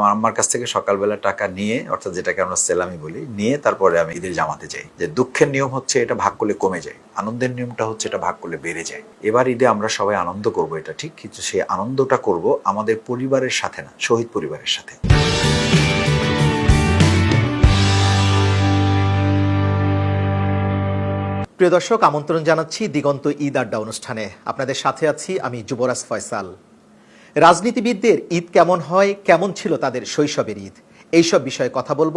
আমার আম্মার কাছ থেকে সকালবেলা টাকা নিয়ে, অর্থাৎ যেটাকে আমরা সেলামি বলি, নিয়ে তারপরে আমি ঈদের জামাতে যাই। যে দুঃখের নিয়ম হচ্ছে এটা ভাগ করলে কমে যায়। আনন্দের নিয়মটা হচ্ছে এটা ভাগ করলে বেড়ে যায়। এবার ঈদে আমরা সবাই আনন্দ করব এটা ঠিক, কিন্তু সেই আনন্দটা করব আমাদের পরিবারের সাথে না, শহীদ পরিবারের সাথে। প্রিয় দর্শক, আমন্ত্রণ জানাচ্ছি দিগন্ত ঈদ আড্ডা অনুষ্ঠানে। আপনাদের সাথে আছি আমি যুবরাজ ফয়সাল। রাজনীতিবিদদের ঈদ কেমন হয়, কেমন ছিল তাদের শৈশবের ঈদ? এইসব বিষয়ে কথা বলব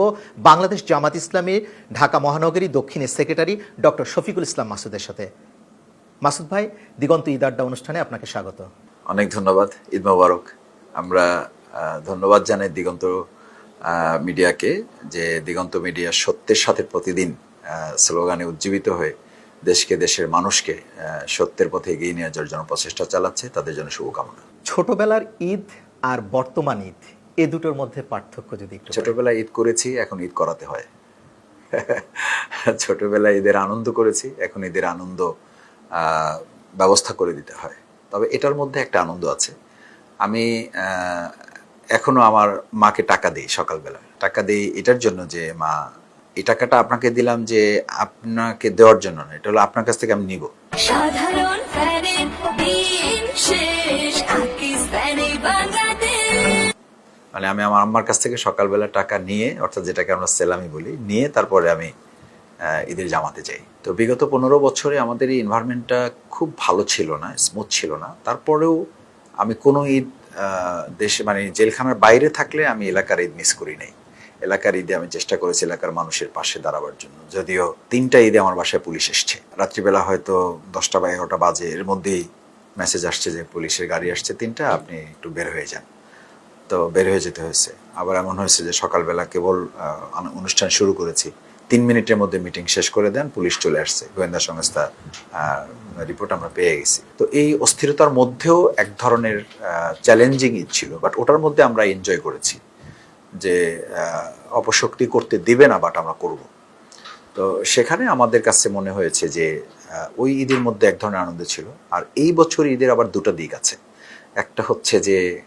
বাংলাদেশ জামাত ইসলামের ঢাকা মহানগরী দক্ষিণের সেক্রেটারি ডক্টর শফিকুল ইসলাম মাসুদের সাথে। মাসুদ ভাই, দিগন্ত ঈদ আড্ডা অনুষ্ঠানে আপনাকে স্বাগত। অনেক ধন্যবাদ, ঈদ মোবারক। আমরা ধন্যবাদ জানাই দিগন্ত মিডিয়াকে যে দিগন্ত মিডিয়া সত্যের সাথে প্রতিদিন স্লোগানে উজ্জীবিত হয়ে দেশকে দেশের মানুষকে সত্যের পথে এগিয়ে নিয়ে যাওয়ার জন্য প্রচেষ্টা চালাচ্ছে তাদের জন্য শুভকামনা। ছোটবেলার ঈদ আর বর্তমান ঈদ এ দুটোর মধ্যে পার্থক্য যদি একটু। ছোটবেলায় ঈদ করেছি এখন ঈদ করাতে হয়। ছোটবেলায় ঈদের আনন্দ করেছি এখন ঈদের আনন্দ ব্যবস্থা করে দিতে হয়। তবে এটার মধ্যে একটা আনন্দ আছে। আমি আহ, এখনও আমার মাকে টাকা দিই সকালবেলা। টাকা দিই এটার জন্য যে মা এই টাকাটা আপনাকে দিলাম যে আপনাকে দেওয়ার জন্য না এটা হলো আপনার কাছ থেকে আমি নিব। সাধারণ ফ্যানের দিন শেষ পাকিস্তানি বাংলাদেশ। মানে আমি আমার আম্মার কাছ থেকে সকালবেলা টাকা নিয়ে অর্থাৎ যেটাকে আমরা সেলামি বলি নিয়ে তারপরে আমি ঈদের জামাতে যাই। তো বিগত পনেরো বছরে আমাদের এই এনভায়রনমেন্টটা খুব ভালো ছিল না স্মুথ ছিল না। তারপরেও আমি কোনো ঈদ দেশে মানে জেলখানার বাইরে থাকলে আমি এলাকার ঈদ মিস করি নাই। এলাকার ঈদে আমি চেষ্টা করেছি এলাকার মানুষের পাশে দাঁড়াবার জন্য। যদিও তিনটা ঈদে আমার বাসায় পুলিশ এসছে। রাত্রিবেলা হয়তো দশটা বা এগারোটা বাজে, এর মধ্যেই মেসেজ আসছে যে পুলিশের গাড়ি আসছে তিনটা, আপনি একটু বের হয়ে যান। তো বের হয়ে যেতে হয়েছে। আবার এমন হয়েছে যে সকালবেলা কেবল অনুষ্ঠান শুরু করেছি। তিন মিনিটের মধ্যে মিটিং শেষ করে দেন, পুলিশ চলে আসছে। গোয়েন্দা সংস্থা রিপোর্ট আমরা পেয়ে গেছি। তো এই অস্থিরতার মধ্যেও এক ধরনের চ্যালেঞ্জিং ছিল বাট ওটার মধ্যে আমরা এনজয় করেছি। যে অপশক্তি করতে দেবে না বাট আমরা করব। তো সেখানে আমাদের কাছে মনে হয়েছে যে ওই ঈদের মধ্যে এক ধরনের আনন্দ ছিল। আর এই বছর ঈদের আবার দুটো দিক আছে। একটা হচ্ছে যে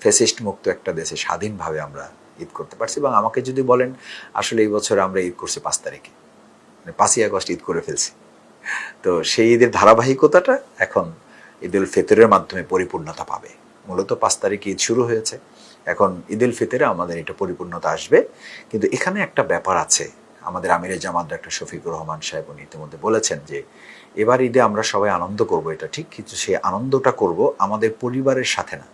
ফেসিস্ট মুক্ত একটা দেশে স্বাধীনভাবে আমরা ঈদ করতে পারছি এবং আমাকে যদি বলেন, আসলে এই বছর আমরা ঈদ করছি পাঁচ তারিখে। মানে পাঁচই আগস্ট ঈদ করে ফেলছি। তো সেই ঈদের ধারাবাহিকতাটা এখন ঈদ উল ফিতরের মাধ্যমে পরিপূর্ণতা পাবে। মূলত পাঁচ তারিখে ঈদ শুরু হয়েছে। এখন ঈদ উল ফিতরে আমাদের এটা পরিপূর্ণতা আসবে। কিন্তু এখানে একটা ব্যাপার আছে। আমাদের আমিরে জামাত ডাক্তার শফিকুর রহমান সাহেব উনি ইতিমধ্যে বলেছেন যে, এবার ঈদে আমরা সবাই আনন্দ করব এটা ঠিক, কিন্তু সেই আনন্দটা করব আমাদের পরিবারের সাথে না,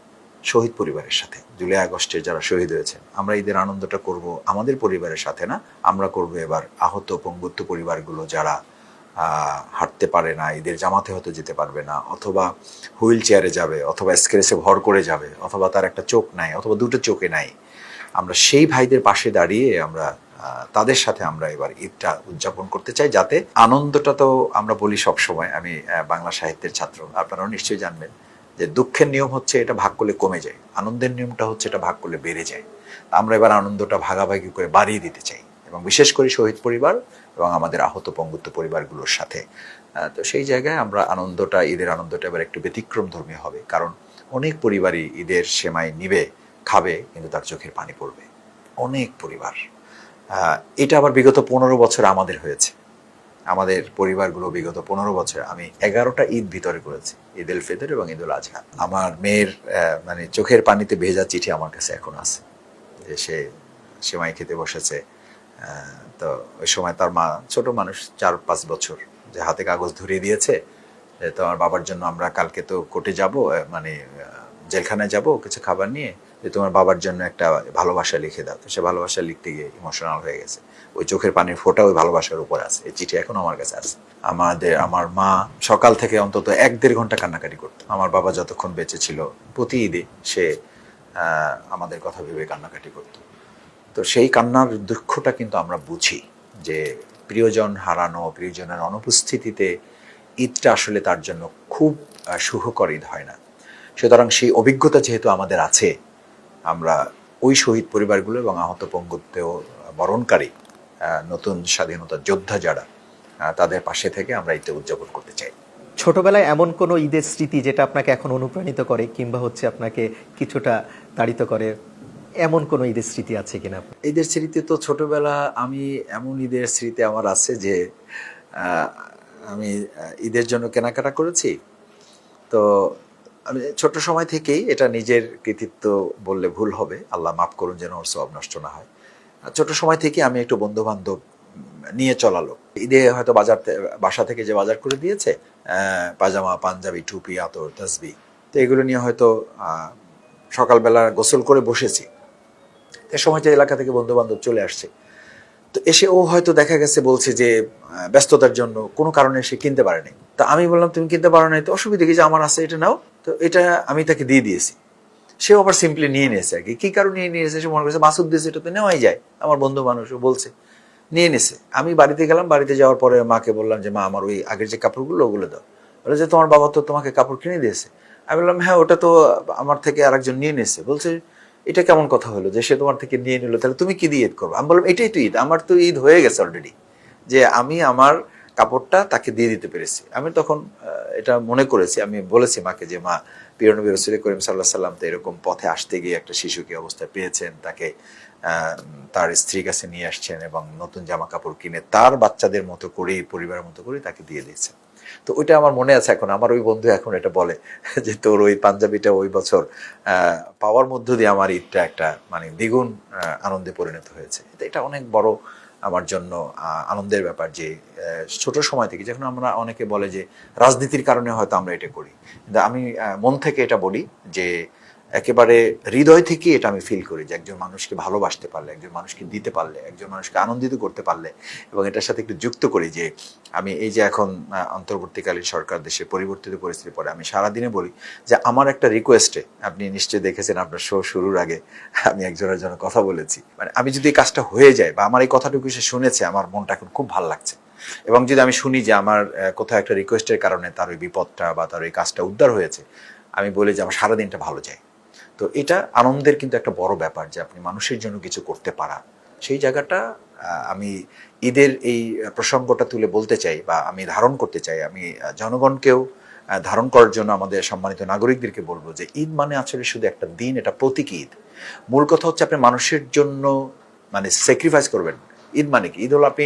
শহীদ পরিবারের সাথে। জুলাই আগস্টে যারা শহীদ হয়েছেন, আমরা ঈদের আনন্দটা করব আমাদের পরিবারের সাথে না, আমরা করব এবার আহত পঙ্গুত্ব পরিবারগুলো যারা হাঁটতে পারে না ঈদের জামাতে হতে যেতে পারবে না, অথবা হুইল চেয়ারে যাবে, অথবা স্ক্রেসে ভর করে যাবে, অথবা তার একটা চোখ নাই, অথবা দুটো চোখে নাই। আমরা সেই ভাইদের পাশে দাঁড়িয়ে আমরা তাদের সাথে আমরা এবার ঈদটা উদযাপন করতে চাই, যাতে আনন্দটা তো আমরা বলি সব সময় আমি বাংলা সাহিত্যের ছাত্র, আপনারাও নিশ্চয়ই জানবেন যে দুঃখের নিয়ম হচ্ছে এটা ভাগ করলে কমে যায়, আনন্দের নিয়মটা হচ্ছে এটা ভাগ করলে বেড়ে যায়। আমরা এবার আনন্দটা ভাগাভাগি করে বাড়িয়ে দিতে চাই, এবং বিশেষ করে শহীদ পরিবার এবং আমাদের আহত পঙ্গুত্ব পরিবারগুলোর সাথে। তো সেই জায়গায় আমরা আনন্দটা, ঈদের আনন্দটা এবার একটু ব্যতিক্রম ধর্মী হবে। কারণ অনেক পরিবারই ঈদের সেমাই নিবে, খাবে, কিন্তু তার চোখের পানি পড়বে। অনেক পরিবার। এটা আবার বিগত পনেরো বছর আমাদের হয়েছে। আমাদের পরিবারগুলো বিগত পনেরো বছর আমি এগারোটা ঈদ ভিতরে করেছি। ঈদ উল ফিতর এবং ঈদ উল আজহা। আমার মেয়ের মানে চোখের পানিতে ভেজা চিঠি আমার কাছে এখন আছে। যে সে সেমাই খেতে বসেছে। তো ওই সময় তার মা ছোট মানুষ, চার পাঁচ বছর, যে হাতে কাগজ ধরিয়ে দিয়েছে যে তোমার বাবার জন্য আমরা কালকে তো কোর্টে যাব মানে জেলখানায় যাব, কিছু খাবার নিয়ে, যে তোমার বাবার জন্য একটা ভালোবাসা লিখে দাও। তো সে ভালোবাসা লিখতে গিয়ে ইমোশনাল হয়ে গেছে। ওই চোখের পানির ফোঁটা ওই ভালোবাসার উপর আছে, এই চিঠি এখন আমার কাছে আছে। আমাদের, আমার মা সকাল থেকে অন্তত এক দেড় ঘণ্টা কান্নাকাটি করতো। আমার বাবা যতক্ষণ বেঁচে ছিল প্রতি ঈদে সে আমাদের কথা ভেবে কান্নাকাটি করতো। তো সেই কান্নার দুঃখটা কিন্তু আমরা বুঝি যে প্রিয়জন হারানো, প্রিয়জনের অনুপস্থিতিতে ঈদটা আসলে তার জন্য খুব সুখকর ঈদ হয় না। সুতরাং সেই অভিজ্ঞতা যেহেতু আমাদের আছে, আমরা ওই শহীদ পরিবারগুলো এবং আহত পঙ্গুত্ব বরণকারী নতুন স্বাধীনতা যোদ্ধা যারা তাদের পাশে থেকে আমরা ঈদটা উদযাপন করতে চাই। ছোটবেলায় এমন কোনো ঈদের স্মৃতি যেটা আপনাকে এখন অনুপ্রাণিত করে কিংবা হচ্ছে আপনাকে কিছুটা তাড়িত করে? এমন কোনো ঈদের স্মৃতি আছে কিনা? ঈদের স্মৃতি তো ছোটবেলা আমি এমন ঈদের স্মৃতি আমার আছে যে আমি ঈদের জন্য কেনাকাটা করেছি। তো আমি ছোট সময় থেকেই এটা নিজের কৃতিত্ব বললে ভুল হবে। আল্লাহ মাফ করুন যেন ওর সব নষ্ট না হয়। ছোট সময় থেকে আমি একটু বন্ধু বান্ধব নিয়ে চলালো ঈদে হয়তো বাজার বাসা থেকে যে বাজার করে দিয়েছে পাজামা পাঞ্জাবি, টুপি, আতর, তসবি, তো এগুলো নিয়ে হয়তো সকালবেলা গোসল করে বসেছি। এ সময় যে এলাকা থেকে বন্ধু বান্ধব চলে আসছে। তো এসে ও হয়তো দেখা গেছে, বলছে যে ব্যস্ততার জন্য কোনো কারণে সে কিনতে পারেনি। তা আমি বললাম, তুমি কিনতে পারো নাই তো, অসুবিধা কি যে আমার আছে, এটা নাও। তো এটা আমি তাকে দিয়ে দিয়েছি। সেও আবার সিম্পলি নিয়ে নিয়েছে আর কি কি কারণে নিয়ে নিয়েছে? সে মনে করছে, মাসুদ দিয়েছে, এটা তো নেওয়াই যায়। আমার বন্ধু মানুষ বলছে, নিয়ে নিয়েছে। আমি বাড়িতে গেলাম, বাড়িতে যাওয়ার পরে মাকে বললাম যে, মা, আমার ওই আগের যে কাপড়গুলো, ওগুলো দাও। বলে যে, তোমার বাবা তো তোমাকে কাপড় কিনে দিয়েছে। আমি বললাম হ্যাঁ ওটা তো আমার থেকে আরেকজন নিয়ে নিয়েছে। বলছে এটা কেমন কথা হলো যে সে তোমার থেকে নিয়ে নিল? তাহলে তুমি কি দিয়ে ঈদ করব? আমি বললাম, এটাই তো ঈদ। আমার তো ঈদ হয়ে গেছে অলরেডি যে আমি আমার কাপড়টা তাকে দিয়ে দিতে পেরেছি। আমি তখন এটা মনে করেছি। আমি বলেছি মাকে যে, মা পিরনবী রসুল করিম সাল্লাহ সাল্লাম তো এরকম পথে আসতে গিয়ে একটা শিশুকে অবস্থায় পেয়েছেন। তাকে তার স্ত্রীর কাছে নিয়ে আসছেন এবং নতুন জামা কাপড় কিনে তার বাচ্চাদের মতো করেই, পরিবারের মতো করে তাকে দিয়ে দিয়েছেন তো ওইটা আমার মনে আছে এখন, আমার ওই বন্ধু এখন এটা বলে যে তোর ওই পাঞ্জাবিটা ওই বছর পাওয়ার মধ্য দিয়ে আমার ঈদটা একটা মানে দ্বিগুণ আনন্দে পরিণত হয়েছে। এটা অনেক বড় আমার জন্য আনন্দের ব্যাপার যে ছোট সময় থেকে যখন আমরা অনেকে বলে যে, রাজনীতির কারণে হয়তো আমরা এটা করি। কিন্তু আমি মন থেকে এটা বলি যে একেবারে হৃদয় থেকে এটা আমি ফিল করি যে একজন মানুষকে ভালোবাসতে পারলে, একজন মানুষকে দিতে পারলে, একজন মানুষকে আনন্দিত করতে পারলে এবং এটার সাথে একটু যুক্ত করি যে আমি এই যে এখন অন্তর্বর্তীকালীন সরকার দেশে পরিবর্তিত পরিস্থিতির পরে আমি সারাদিনে বলি যে আমার একটা রিকোয়েস্টে আপনি নিশ্চয়ই দেখেছেন আপনার শো শুরুর আগে আমি একজনের জন্য কথা বলেছি। মানে আমি যদি এই কাজটা হয়ে যায় বা আমার এই কথাটুকু সে শুনেছে, আমার মনটা এখন খুব ভালো লাগছে। এবং যদি আমি শুনি যে আমার কোথাও একটা রিকোয়েস্টের কারণে তার ওই বিপদটা বা তার ওই কাজটা উদ্ধার হয়েছে, আমি বলি যে আমার সারাদিনটা ভালো যায়। তো এটা আনন্দের কিন্তু একটা বড় ব্যাপার যে আপনি মানুষের জন্য কিছু করতে পারা। সেই জায়গাটা আমি ঈদের এই প্রসঙ্গটা তুলে বলতে চাই বা আমি ধারণ করতে চাই। আমি জনগণকেও ধারণ করার জন্য আমাদের সম্মানিত নাগরিকদেরকে বলব যে ঈদ মানে আসলে শুধু একটা দিন, এটা প্রতীক ঈদ। মূল কথা হচ্ছে আপনি মানুষের জন্য মানে স্যাক্রিফাইস করবেন। ঈদ মানে কি? ঈদ হলো আপনি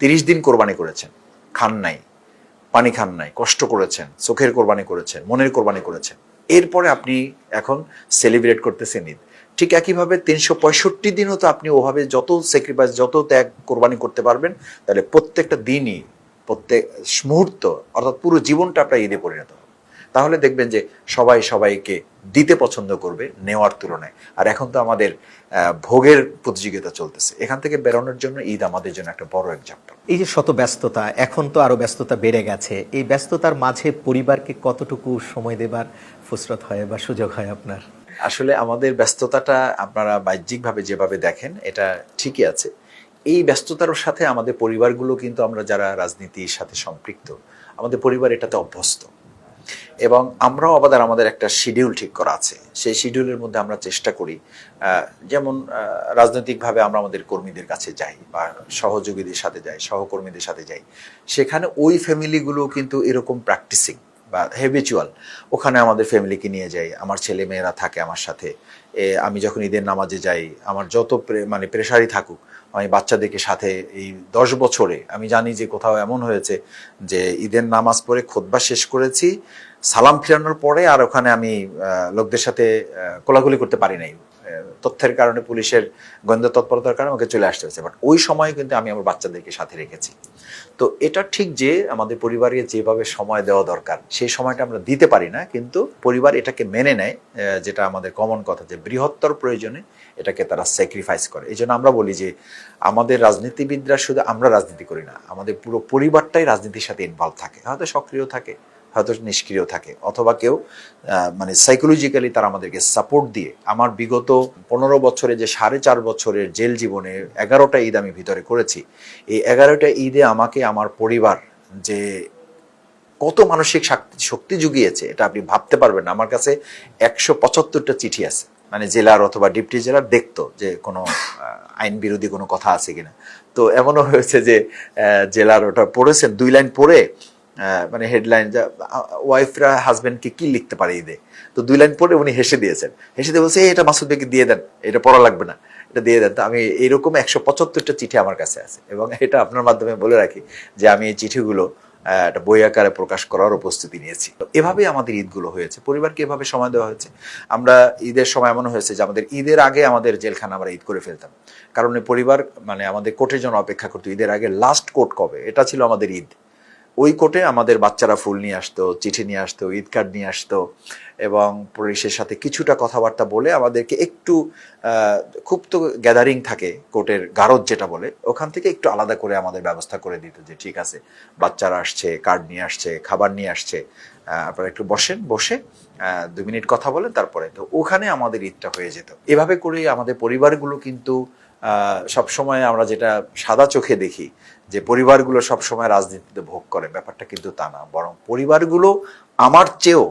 তিরিশ দিন কোরবানি করেছেন, খান নাই, পানি খান নাই, কষ্ট করেছেন, চোখের কোরবানি করেছেন, মনের কোরবানি করেছেন। এরপরে আপনি এখন সেলিব্রেট করতেছেন ঈদ। ঠিক একইভাবে তিনশো পঁয়ষট্টি দিনও তো আপনি ওভাবে যত স্যাক্রিফাইস যত ত্যাগ, কোরবানি করতে পারবেন, তাহলে প্রত্যেকটা দিনই, প্রত্যেক মুহূর্ত, অর্থাৎ পুরো জীবনটা আপনার ঈদে পরিণত হবে। তাহলে দেখবেন যে সবাই সবাইকে দিতে পছন্দ করবে নেওয়ার তুলনায়। আর এখন তো আমাদের ভোগের প্রতিযোগিতা চলতেছে। এখান থেকে বেরোনোর জন্য ঈদ আমাদের জন্য একটা বড় এক্সাম্পল এই যে শত ব্যস্ততা, এখন তো আরও ব্যস্ততা বেড়ে গেছে। এই ব্যস্ততার মাঝে পরিবারকে কতটুকু সময় দেবার ফুসরত হয় বা সুযোগ হয় আপনার? আসলে আমাদের ব্যস্ততাটা আপনারা বাহ্যিকভাবে যেভাবে দেখেন, এটা ঠিকই আছে। এই ব্যস্ততার সাথে আমাদের পরিবারগুলো কিন্তু আমরা যারা রাজনীতির সাথে সম্পৃক্ত, আমাদের পরিবার এটাতে অভ্যস্ত। এবং আমরাও আবার আমাদের একটা শিডিউল ঠিক করা আছে। সেই শিডিউলের মধ্যে আমরা চেষ্টা করি যেমন রাজনৈতিকভাবে আমরা আমাদের কর্মীদের কাছে যাই বা সহযোগীদের সাথে যাই, সহকর্মীদের সাথে যাই। সেখানে ওই ফ্যামিলিগুলো কিন্তু এরকম প্র্যাকটিসিং বা হেবিচুয়াল ওখানে আমাদের ফ্যামিলিকে নিয়ে যাই আমার ছেলে মেয়েরা থাকে আমার সাথে। আমি যখন ঈদের নামাজে যাই আমার যত মানে প্রেশারই থাকুক আমি বাচ্চাদেরকে সাথে এই দশ বছরে আমি জানি যে কোথাও এমন হয়েছে যে ঈদের নামাজ পড়ে খোদবা শেষ করেছি সালাম ফিরানোর পরে আর ওখানে আমি লোকদের সাথে আহ, কোলাকুলি করতে পারি নাই। তথ্যের কারণে, পুলিশের গোয়েন্দা তৎপরতার কারণে আমাকে চলে আসতে হয়েছে। বাট ওই সময় কিন্তু আমি আমার বাচ্চাদেরকে সাথে রেখেছি। তো এটা ঠিক যে আমাদের পরিবারে যেভাবে সময় দেওয়া দরকার, সেই সময়টা আমরা দিতে পারি না, কিন্তু পরিবার এটাকে মেনে নেয় যেটা আমাদের কমন কথা যে বৃহত্তর প্রয়োজনে এটাকে তারা স্যাক্রিফাইস করে। এই জন্য আমরা বলি যে আমাদের রাজনীতিবিদরা শুধু আমরা রাজনীতি করি না, আমাদের পুরো পরিবারটাই রাজনীতির সাথে ইনভলভ থাকে। হয়তো সক্রিয় থাকে হয়তো নিষ্ক্রিয় থাকে। অথবা কেউ মানে সাইকোলজিক্যালি তারা আমাদেরকে সাপোর্ট দিয়ে আমার বিগত পনেরো বছরে যে সাড়ে চার বছরের জেল জীবনে এগারোটা ঈদ আমি ভিতরে করেছি, এই এগারোটা ঈদে আমাকে আমার পরিবার যে কত মানসিক শাক্তি- জুগিয়েছে, এটা আপনি ভাবতে পারবেন না। আমার কাছে একশো পঁচাত্তরটা চিঠি আছে। মানে জেলার অথবা ডিপটি জেলার দেখতো যে কোনো আইন বিরোধী কোনো কথা আছে কিনা। তো এমনও হয়েছে যে জেলার ওটা পড়েছেন, দুই লাইন পড়ে মানে হেডলাইন যা ওয়াইফরা হাজবেন্ডকে কি লিখতে পারে ঈদে? তো দুই লাইন পরে উনি হেসে দিয়েছেন। হেসে দিয়ে বলছে "এই, এটা মাসুদ ভাইকে দিয়ে দেন এটা পড়া লাগবে না এটা দিয়ে দেন। তো আমি এইরকম একশো পঁচাত্তরটা চিঠি আমার কাছে আছে এবং এটা আপনার মাধ্যমে বলে রাখি যে আমি এই চিঠিগুলো একটা বই আকারে প্রকাশ করার প্রস্তুতি নিয়েছি। তো এভাবেই আমাদের ঈদগুলো হয়েছে। পরিবারকে এভাবে সময় দেওয়া হয়েছে। আমরা ঈদের সময় এমন হয়েছে যে আমাদের ঈদের আগে আমাদের জেলখানা আমরা ঈদ করে ফেলতাম। কারণ পরিবার মানে আমাদের কোর্টের জন্য অপেক্ষা করতো ঈদের আগে লাস্ট কোর্ট কবে? এটা ছিল আমাদের ঈদ। ওই কোর্টে আমাদের বাচ্চারা ফুল নিয়ে আসতো, চিঠি নিয়ে আসতো, ঈদ কার্ড নিয়ে আসতো এবং পুলিশের সাথে কিছুটা কথাবার্তা বলে আমাদেরকে একটু খুব তো গ্যাদারিং থাকে কোর্টের গারদ যেটা বলে, ওখান থেকে একটু আলাদা করে আমাদের ব্যবস্থা করে দিত যে ঠিক আছে, বাচ্চারা আসছে, কার্ড নিয়ে আসছে, খাবার নিয়ে আসছে আপনারা একটু বসেন, বসে দু মিনিট কথা বলেন, তারপরে তো ওখানে আমাদের ঈদটা হয়ে যেত। এভাবে করে আমাদের পরিবারগুলো কিন্তু আহ, সবসময় আমরা যেটা সাদা চোখে দেখি যে পরিবারগুলো সবসময় রাজনীতিতে ভোগ করে ব্যাপারটা কিন্তু তা না। বরং পরিবারগুলো আমার চেয়েও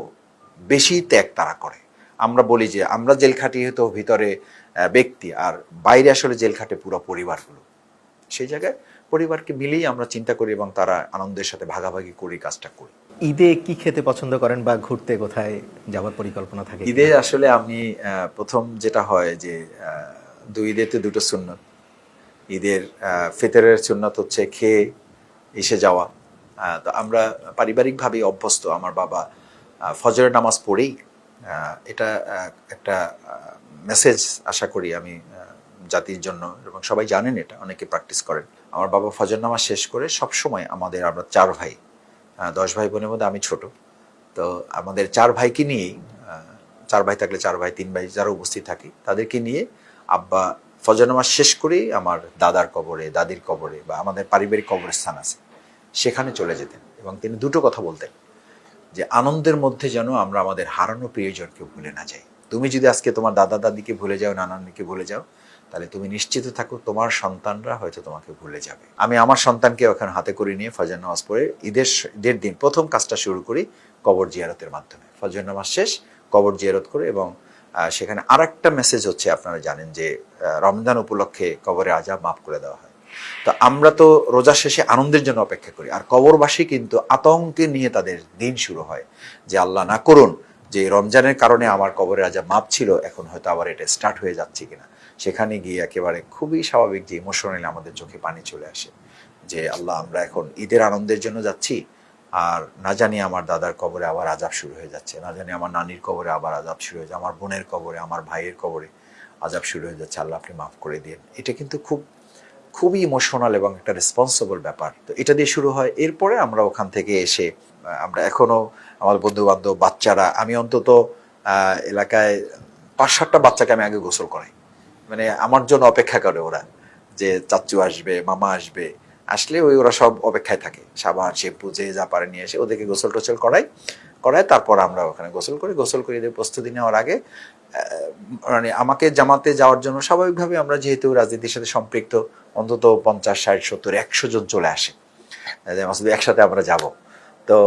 বেশি ত্যাগ তারা করে। আমরা বলি যে আমরা জেল খাটিয়ে তো ভিতরে ব্যক্তি আর বাইরে আসলে জেল খাটে পুরো পরিবারগুলো। সেই জায়গায় পরিবারকে মিলেই আমরা চিন্তা করি এবং তারা আনন্দের সাথে ভাগাভাগি করি কাজটা করি। ঈদে কি খেতে পছন্দ করেন বা ঘুরতে কোথায় যাওয়ার পরিকল্পনা থাকে ঈদে আসলে আমি প্রথম যেটা হয় যে আহ, দুই ঈদেতে দুটো সুন্নত। ঈদের ফিতরের সুন্নত হচ্ছে খেয়ে এসে যাওয়া। তো আমরা পারিবারিকভাবেই অভ্যস্ত। আমার বাবা ফজরের নামাজ পড়েই এটা একটা মেসেজ আশা করি আমি জাতির জন্য, এবং সবাই জানেন এটা, অনেকে প্র্যাকটিস করেন। আমার বাবা ফজর নামাজ শেষ করে সব সময় আমাদের, আমরা চার ভাই দশ ভাই বোনের মধ্যে আমি ছোট। তো আমাদের চার ভাইকে নিয়েই চার ভাই থাকলে চার ভাই, তিন ভাই যারা উপস্থিত থাকি, তাদেরকে নিয়ে আব্বা ফজর নামাজ শেষ করেই আমার দাদার কবরে, দাদির কবরে বা আমাদের পারিবারিক কবরস্থান আছে, সেখানে চলে যেতেন এবং তিনি দুটো কথা বলতেন যে, আনন্দের মধ্যে যেন আমরা আমাদের হারানো প্রিয়জনকে ভুলে না যাই। তুমি যদি আজকে তোমার দাদা দাদিকে ভুলে যাও, নানানিকে ভুলে যাও, তাহলে তুমি নিশ্চিত থাকো তোমার সন্তানরা হয়তো তোমাকে ভুলে যাবে। আমি আমার সন্তানকে ওখানে হাতে করে নিয়ে ফজর নামাজ পড়ে ঈদের ঈদের দিন প্রথম কাজটা শুরু করি কবর জিয়ারতের মাধ্যমে। ফজর নামাজ শেষ, কবর জিয়ারত করে এবং সেখানে আরেকটা মেসেজ হচ্ছে, আপনারা জানেন যে রমজান উপলক্ষে কবরে আজাব মাফ করে দেওয়া হয়। তো আমরা তো রোজা শেষে আনন্দের জন্য অপেক্ষা করি, আর কবরবাসী কিন্তু আতঙ্কে নিয়ে তাদের দিন শুরু হয় যে, আল্লাহ না করুন যে, রমজানের কারণে আমার কবরে আজাব মাপ ছিল, এখন হয়তো আবার এটা স্টার্ট হয়ে যাচ্ছে কিনা। সেখানে গিয়ে একেবারে খুবই স্বাভাবিক যে ইমোশনালি আমাদের চোখে পানি চলে আসে যে, আল্লাহ, আমরা এখন ঈদের আনন্দের জন্য যাচ্ছি আর না জানি আমার দাদার কবরে আবার আজাব শুরু হয়ে যাচ্ছে, না জানি আমার নানির কবরে আবার আজাব শুরু হয়ে আমার বোনের কবরে, আমার ভাইয়ের কবরে আজাব শুরু হয়ে যাচ্ছে, আল্লাহ আপনি মাফ করে দিন এটা কিন্তু খুব, খুবই ইমোশনাল এবং একটা রেসপন্সিবল ব্যাপার। তো এটা দিয়ে শুরু হয়, এরপরে আমরা ওখান থেকে এসে আমরা এখনও আমার বন্ধু বান্ধব বাচ্চারা, আমি অন্তত এলাকায় পাঁচ সাতটা বাচ্চাকে আমি আগে গোসল করাই। মানে আমার জন্য অপেক্ষা করে ওরা, যে চাচু আসবে, মামা আসবে আসলে ওই ওরা সব অপেক্ষায় থাকে। সাবান, শ্যাম্পু, যে যা পারে নিয়ে এসে ওদেরকে গোসল টোসল করাই, করায়, তারপর আমরা ওখানে গোসল করি। গোসল করে এদের প্রস্তুতি নেওয়ার আগে মানে আমাকে জামাতে যাওয়ার জন্য স্বাভাবিকভাবে আমরা যেহেতু রাজনীতির সাথে সম্পৃক্ত, অন্তত পঞ্চাশ, ষাট, সত্তর, একশো জন চলে আসে। একসাথে আমরা যাব। তো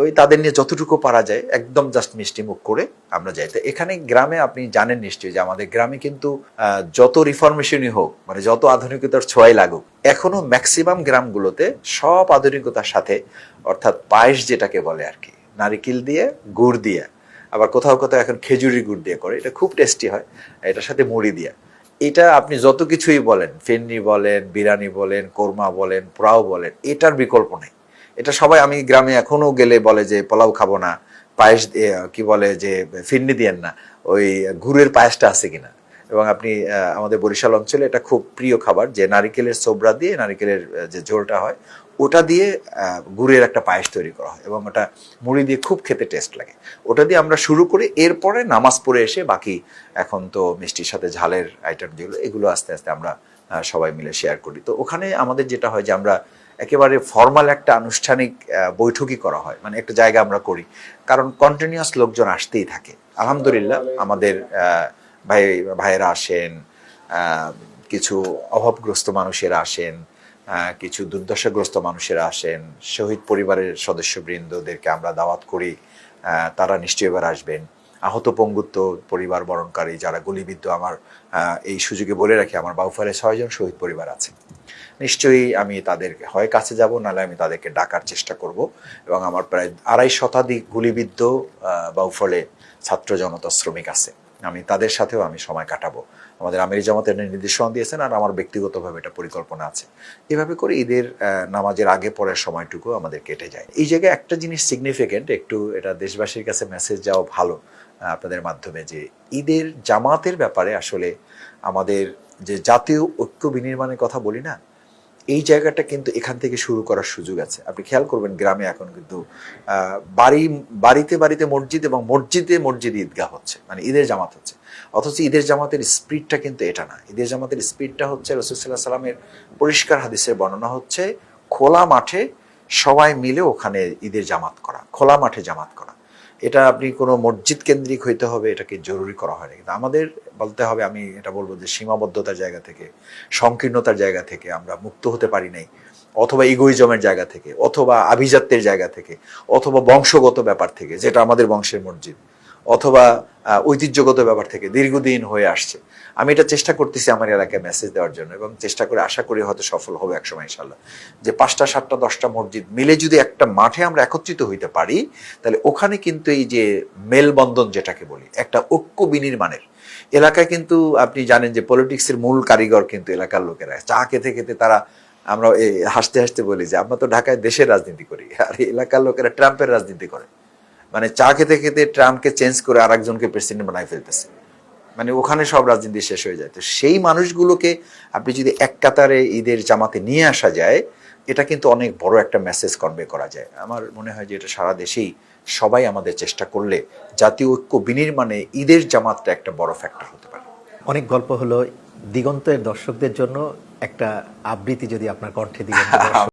ওই তাদের নিয়ে যতটুকু পারা যায়, একদম জাস্ট মিষ্টি মুখ করে আমরা যাই। তো এখানে গ্রামে আপনি জানেন নিশ্চয়ই যে আমাদের গ্রামে কিন্তু যত রিফরমেশনই হোক মানে যত আধুনিকতার ছোঁয়াই লাগুক, এখনও ম্যাক্সিমাম গ্রামগুলোতে সব আধুনিকতার সাথে, অর্থাৎ পায়েস যেটাকে বলে আর কি, নারিকেল দিয়ে, গুড় দিয়ে, আবার কোথাও কোথাও এখন খেজুরি গুড় দিয়ে করে, এটা খুব টেস্টি হয়, এটার সাথে মুড়ি দিয়া। এটা আপনি যত কিছুই বলেন, ফেন্নি বলেন, বিরিয়ানি বলেন, কোরমা বলেন পোড়াও বলেন, এটার বিকল্প নেই। এটা সবাই, আমি গ্রামে এখনও গেলে বলে যে পোলাও খাব না, পায়েস কি বলে যে ফিন্নি দিয়েন না, ওই গুড়ের পায়েসটা আছে কিনা। এবং আপনি আমাদের বরিশাল অঞ্চলে এটা খুব প্রিয় খাবার, যে নারিকেলের সোবরা দিয়ে নারিকেলের যে ঝোলটা হয়, ওটা দিয়ে গুড়ের একটা পায়েস তৈরি করা হয় এবং ওটা মুড়ি দিয়ে খুব খেতে টেস্ট লাগে। ওটা দিয়ে আমরা শুরু করি, এরপরে নামাজ পড়ে এসে বাকি এখন তো মিষ্টির সাথে ঝালের আইটেম যেগুলো, এগুলো আস্তে আস্তে আমরা সবাই মিলে শেয়ার করি। তো ওখানে আমাদের যেটা হয় যে আমরা একেবারে ফর্মাল একটা আনুষ্ঠানিক বৈঠকই করা হয়। মানে একটা জায়গা আমরা করি। কারণ কন্টিনিউয়াস লোকজন আসতেই থাকে। আলহামদুলিল্লাহ আমাদের ভাই ভাইয়েরা আসেন কিছু অভাবগ্রস্ত মানুষেরা আসেন কিছু দুর্দশাগ্রস্ত মানুষেরা আসেন শহীদ পরিবারের সদস্যবৃন্দদেরকে আমরা দাওয়াত করি তারা নিশ্চয়ই এবার আসবেন। আহত পঙ্গুত্ব পরিবার বরণকারী যারা গুলিবিদ্ধ আমার এই সুযোগে বলে রাখি আমার বাউফারে ছয়জন শহীদ পরিবার আছে নিশ্চয়ই আমি তাদেরকে হয় কাছে যাব, নাহলে আমি তাদেরকে ডাকার চেষ্টা করব। এবং আমার প্রায় আড়াই শতাধিক গুলিবিদ্ধ বাউফলে ছাত্র জনতা শ্রমিক আছে। আমি তাদের সাথেও আমি সময় কাটাবো। আমাদের আমির জামাতের নির্দেশনা দিয়েছেন আর আমার ব্যক্তিগতভাবে এটা পরিকল্পনা আছে। এভাবে করে ঈদের নামাজের আগে পরের সময়টুকু আমাদের কেটে যায়। এই জায়গায় একটা জিনিস সিগনিফিকেন্ট একটু এটা দেশবাসীর কাছে মেসেজ যাওয়া ভালো আপনাদের মাধ্যমে যে ঈদের জামাতের ব্যাপারে আসলে আমাদের যে জাতীয় ঐক্য বিনির্মাণের কথা বলি না এই জায়গাটা কিন্তু এখান থেকে শুরু করার সুযোগ আছে। আপনি খেয়াল করবেন গ্রামে এখন কিন্তু বাড়ি, বাড়িতে বাড়িতে মসজিদ এবং মসজিদে মসজিদে ঈদগাহ হচ্ছে মানে ঈদের জামাত হচ্ছে। অথচ ঈদের জামাতের স্পিডটা কিন্তু এটা না। ঈদের জামাতের স্পিডটা হচ্ছে রসুল্লাহ সাল্লামের পরিষ্কার হাদিসের বর্ণনা হচ্ছে, খোলা মাঠে সবাই মিলে ওখানে ঈদের জামাত করা, খোলা মাঠে জামাত করা। এটা আপনি কোনো মসজিদ কেন্দ্রিক হইতে হবে, এটাকে জরুরি করা হয়নি। কিন্তু আমাদের বলতে হবে, আমি এটা বলব যে সীমাবদ্ধতার জায়গা থেকে, সংকীর্ণতার জায়গা থেকে আমরা মুক্ত হতে পারি নাই, অথবা ইগোইজমের জায়গা থেকে, অথবা আভিজাত্যের জায়গা থেকে, অথবা বংশগত ব্যাপার থেকে, যেটা আমাদের বংশের মসজিদ। অথবা ঐতিহ্যগত ব্যাপার থেকে দীর্ঘদিন হয়ে আসছে। আমি এটা চেষ্টা করতেছি আমার এলাকায় মেসেজ দেওয়ার জন্য এবং চেষ্টা করে আশা করি হয়তো সফল হবে একসময় ইনশাল্লাহ যে পাঁচটা, সাতটা, দশটা মসজিদ মিলে যদি একটা মাঠে আমরা একত্রিত হইতে পারি, তাহলে ওখানে কিন্তু এই যে মেলবন্ধন যেটাকে বলি, একটা ঐক্য বিনির্মাণের। এলাকায় কিন্তু আপনি জানেন যে পলিটিক্সের মূল কারিগর কিন্তু এলাকার লোকেরা। চা খেতে খেতে তারা, আমরা এই হাসতে হাসতে বলি যে, আমরা তো ঢাকায় দেশের রাজনীতি করি, আর এলাকার লোকেরা ট্রাম্পের রাজনীতি করে। মানে চা খেতে খেতে ট্রাম্পকে চেঞ্জ করে আরেকজনকে প্রেসিডেন্ট বানাই ফেলতেছে। মানে ওখানে সব রাজনীতি শেষ হয়ে যায়। তো সেই মানুষগুলোকে আপনি যদি এক কাতারে ঈদের জামাতে নিয়ে আসা যায় এটা কিন্তু অনেক বড় একটা মেসেজ কনভে করা যায়। আমার মনে হয় যে এটা সারা দেশেই সবাই আমাদের চেষ্টা করলে জাতীয় ঐক্য বিনির্মাণে ঈদের জামাতটা একটা বড় ফ্যাক্টর হতে পারে। অনেক গল্প হলো দিগন্তের দর্শকদের জন্য একটা আবৃত্তি যদি আপনার কণ্ঠে দর্শক